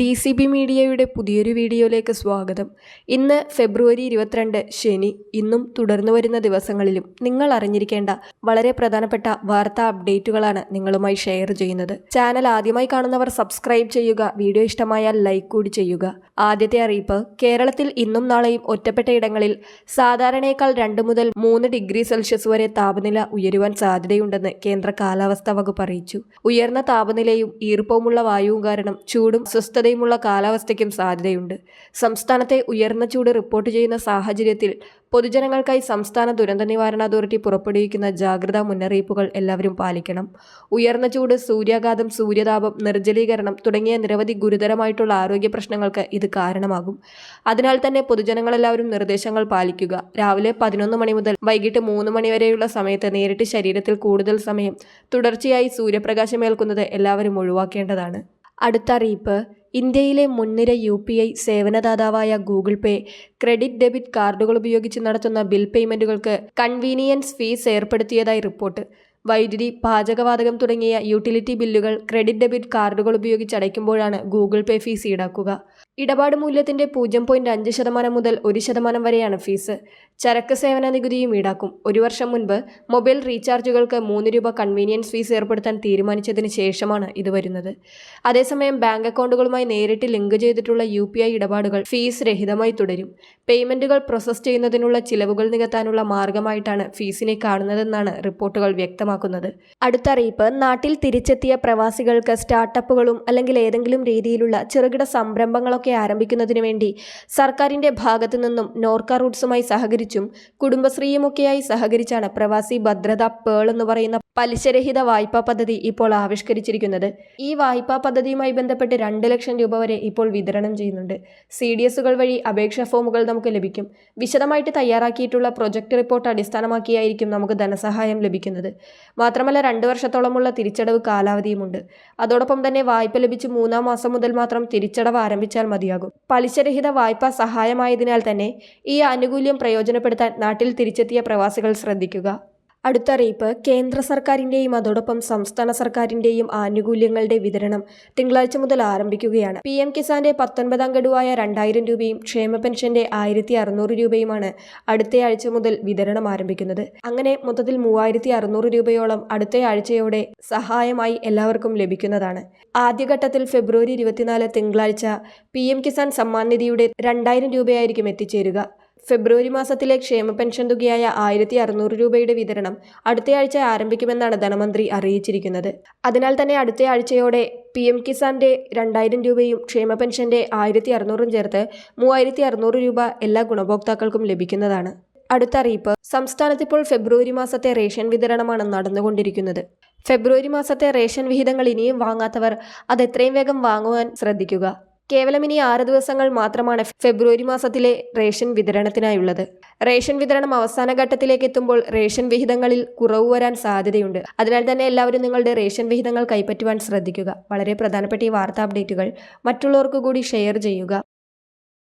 D C B മീഡിയയുടെ പുതിയൊരു വീഡിയോയിലേക്ക് സ്വാഗതം. ഇന്ന് ഫെബ്രുവരി ഇരുപത്തിരണ്ട് ശനി. ഇന്നും തുടർന്നു വരുന്ന ദിവസങ്ങളിലും നിങ്ങൾ അറിഞ്ഞിരിക്കേണ്ട വളരെ പ്രധാനപ്പെട്ട വാർത്താ അപ്ഡേറ്റുകളാണ് നിങ്ങളുമായി ഷെയർ ചെയ്യുന്നത്. ചാനൽ ആദ്യമായി കാണുന്നവർ സബ്സ്ക്രൈബ് ചെയ്യുക വീഡിയോ ഇഷ്ടമായാൽ ലൈക്ക് കൂടി ചെയ്യുക. ആദ്യത്തെ അറിയിപ്പ് കേരളത്തിൽ ഇന്നും നാളെയും ഒറ്റപ്പെട്ട ഇടങ്ങളിൽ സാധാരണയേക്കാൾ രണ്ട് മുതൽ മൂന്ന് ഡിഗ്രി സെൽഷ്യസ് വരെ താപനില ഉയരുവാൻ സാധ്യതയുണ്ടെന്ന് കേന്ദ്ര കാലാവസ്ഥാ വകുപ്പ് അറിയിച്ചു. ഉയർന്ന താപനിലയും ഈർപ്പവുമുള്ള വായുവും കാരണം ചൂടും സ്വസ്ഥതയുമുള്ള കാലാവസ്ഥയ്ക്കും സാധ്യതയുണ്ട്. സംസ്ഥാനത്തെ ഉയർന്ന ചൂട് റിപ്പോർട്ട് ചെയ്യുന്ന സാഹചര്യത്തിൽ പൊതുജനങ്ങൾക്കായി സംസ്ഥാന ദുരന്ത നിവാരണ അതോറിറ്റി പുറപ്പെടുവിക്കുന്ന ജാഗ്രതാ മുന്നറിയിപ്പുകൾ എല്ലാവരും പാലിക്കണം. ഉയർന്ന ചൂട് സൂര്യാഘാതം സൂര്യതാപം നിർജലീകരണം തുടങ്ങിയ നിരവധി ഗുരുതരമായിട്ടുള്ള ആരോഗ്യ പ്രശ്നങ്ങൾക്ക് ഇത് കാരണമാകും. അതിനാൽ തന്നെ പൊതുജനങ്ങളെല്ലാവരും നിർദ്ദേശങ്ങൾ പാലിക്കുക. രാവിലെ പതിനൊന്ന് മണി മുതൽ വൈകിട്ട് മൂന്ന് മണി വരെയുള്ള സമയത്ത് നേരിട്ട് ശരീരത്തിൽ കൂടുതൽ സമയം തുടർച്ചയായി സൂര്യപ്രകാശമേൽക്കുന്നത് എല്ലാവരും ഒഴിവാക്കേണ്ടതാണ്. അടുത്ത അറിയിപ്പ്. ഇന്ത്യയിലെ മുൻനിര യു പി ഐ സേവനദാതാവായ ഗൂഗിൾ പേ ക്രെഡിറ്റ് ഡെബിറ്റ് കാർഡുകൾ ഉപയോഗിച്ച് നടത്തുന്ന ബിൽ പേയ്മെന്റുകൾക്ക് കൺവീനിയൻസ് ഫീസ് ഏർപ്പെടുത്തിയതായി റിപ്പോർട്ട്. വൈദ്യുതി പാചകവാതകം തുടങ്ങിയ യൂട്ടിലിറ്റി ബില്ലുകൾ ക്രെഡിറ്റ് ഡെബിറ്റ് കാർഡുകൾ ഉപയോഗിച്ച് അടയ്ക്കുമ്പോഴാണ് ഗൂഗിൾ പേ ഫീസ് ഈടാക്കുക. ഇടപാട് മൂല്യത്തിന്റെ പൂജ്യം പോയിന്റ് അഞ്ച് ശതമാനം മുതൽ ഒരു ശതമാനം വരെയാണ് ഫീസ്. ചരക്ക് സേവന നികുതിയും ഈടാക്കും. ഒരു വർഷം മുൻപ് മൊബൈൽ റീചാർജുകൾക്ക് മൂന്ന് രൂപ കൺവീനിയൻസ് ഫീസ് ഏർപ്പെടുത്താൻ തീരുമാനിച്ചതിന് ശേഷമാണ് ഇത് വരുന്നത്. അതേസമയം ബാങ്ക് അക്കൗണ്ടുകളുമായി നേരിട്ട് ലിങ്ക് ചെയ്തിട്ടുള്ള യു ഇടപാടുകൾ ഫീസ് രഹിതമായി തുടരും. പേയ്മെന്റുകൾ പ്രോസസ് ചെയ്യുന്നതിനുള്ള ചിലവുകൾ നികത്താനുള്ള മാർഗമായിട്ടാണ് ഫീസിനെ കാണുന്നതെന്നാണ് റിപ്പോർട്ടുകൾ വ്യക്തമാക്കുന്നത്. അടുത്ത അറിയിപ്പ് നാട്ടിൽ തിരിച്ചെത്തിയ പ്രവാസികൾക്ക് സ്റ്റാർട്ടപ്പുകളും അല്ലെങ്കിൽ ഏതെങ്കിലും രീതിയിലുള്ള ചെറുകിട സംരംഭങ്ങളൊക്കെ ആരംഭിക്കുന്നതിന് വേണ്ടി സർക്കാരിന്റെ ഭാഗത്തു നിന്നും നോർക്ക റൂട്ട്സുമായി സഹകരിച്ചും കുടുംബശ്രീയുമൊക്കെയായി സഹകരിച്ചാണ് പ്രവാസി ഭദ്രത പേൾ എന്ന് പറയുന്ന പലിശരഹിത വായ്പാ പദ്ധതി ഇപ്പോൾ ആവിഷ്കരിച്ചിരിക്കുന്നത്. ഈ വായ്പാ പദ്ധതിയുമായി ബന്ധപ്പെട്ട് രണ്ട് ലക്ഷം രൂപ വരെ ഇപ്പോൾ വിതരണം ചെയ്യുന്നുണ്ട്. സി ഡി എസുകൾ വഴി അപേക്ഷാ ഫോമുകൾ നമുക്ക് ലഭിക്കും. വിശദമായിട്ട് തയ്യാറാക്കിയിട്ടുള്ള പ്രൊജക്ട് റിപ്പോർട്ട് അടിസ്ഥാനമാക്കിയായിരിക്കും നമുക്ക് ധനസഹായം ലഭിക്കുന്നത്. മാത്രമല്ല രണ്ട് വർഷത്തോളമുള്ള തിരിച്ചടവ് കാലാവധിയുമുണ്ട്. അതോടൊപ്പം തന്നെ വായ്പ ലഭിച്ച് മൂന്നാം മാസം മുതൽ മാത്രം തിരിച്ചടവ് ആരംഭിച്ചാൽ മതിയാകും. പലിശരഹിത വായ്പ സഹായമായതിനാൽ തന്നെ ഈ ആനുകൂല്യം പ്രയോജനപ്പെടുത്താൻ നാട്ടിൽ തിരിച്ചെത്തിയ പ്രവാസികൾ ശ്രദ്ധിക്കുക. അടുത്ത അറിയിപ്പ് കേന്ദ്ര സർക്കാരിന്റെയും അതോടൊപ്പം സംസ്ഥാന സർക്കാരിന്റെയും ആനുകൂല്യങ്ങളുടെ വിതരണം തിങ്കളാഴ്ച മുതൽ ആരംഭിക്കുകയാണ്. പി എം കിസാന്റെ പത്തൊൻപതാം ഗഡുവായ രണ്ടായിരം രൂപയും ക്ഷേമ പെൻഷന്റെ ആയിരത്തി അറുന്നൂറ് രൂപയുമാണ് അടുത്തയാഴ്ച മുതൽ വിതരണം ആരംഭിക്കുന്നത്. അങ്ങനെ മൊത്തത്തിൽ മൂവായിരത്തി അറുന്നൂറ് രൂപയോളം അടുത്തയാഴ്ചയോടെ സഹായമായി എല്ലാവർക്കും ലഭിക്കുന്നതാണ്. ആദ്യഘട്ടത്തിൽ ഫെബ്രുവരി ഇരുപത്തിനാല് തിങ്കളാഴ്ച പി എം കിസാൻ സമ്മാൻ നിധിയുടെ രണ്ടായിരം രൂപയായിരിക്കും എത്തിച്ചേരുക. ഫെബ്രുവരി മാസത്തിലെ ക്ഷേമ പെൻഷൻ തുകയായ ആയിരത്തി അറുന്നൂറ് രൂപയുടെ വിതരണം അടുത്തയാഴ്ച ആരംഭിക്കുമെന്നാണ് ധനമന്ത്രി അറിയിച്ചിരിക്കുന്നത്. അതിനാൽ തന്നെ അടുത്ത ആഴ്ചയോടെ പി എം കിസാന്റെ രണ്ടായിരം രൂപയും ക്ഷേമ പെൻഷന്റെ ആയിരത്തി അറുന്നൂറും ചേർത്ത് മൂവായിരത്തി അറുന്നൂറ് രൂപ എല്ലാ ഗുണഭോക്താക്കൾക്കും ലഭിക്കുന്നതാണ്. അടുത്ത അറിയിപ്പ്. സംസ്ഥാനത്ത് ഇപ്പോൾ ഫെബ്രുവരി മാസത്തെ റേഷൻ വിതരണമാണ് നടന്നുകൊണ്ടിരിക്കുന്നത്. ഫെബ്രുവരി മാസത്തെ റേഷൻ വിഹിതങ്ങൾ ഇനിയും വാങ്ങാത്തവർ അത് എത്രയും വേഗം വാങ്ങുവാൻ ശ്രദ്ധിക്കുക. കേവലം ഇനി ആറ് ദിവസങ്ങൾ മാത്രമാണ് ഫെബ്രുവരി മാസത്തിലെ റേഷൻ വിതരണത്തിനായുള്ളത്. റേഷൻ വിതരണം അവസാന ഘട്ടത്തിലേക്ക് എത്തുമ്പോൾ റേഷൻ വിഹിതങ്ങളിൽ കുറവ് വരാൻ സാധ്യതയുണ്ട്. അതിനാൽ തന്നെ എല്ലാവരും നിങ്ങളുടെ റേഷൻ വിഹിതങ്ങൾ കൈപ്പറ്റുവാൻ ശ്രദ്ധിക്കുക. വളരെ പ്രധാനപ്പെട്ട ഈ വാർത്താ അപ്ഡേറ്റുകൾ മറ്റുള്ളവർക്ക് കൂടി ഷെയർ ചെയ്യുക.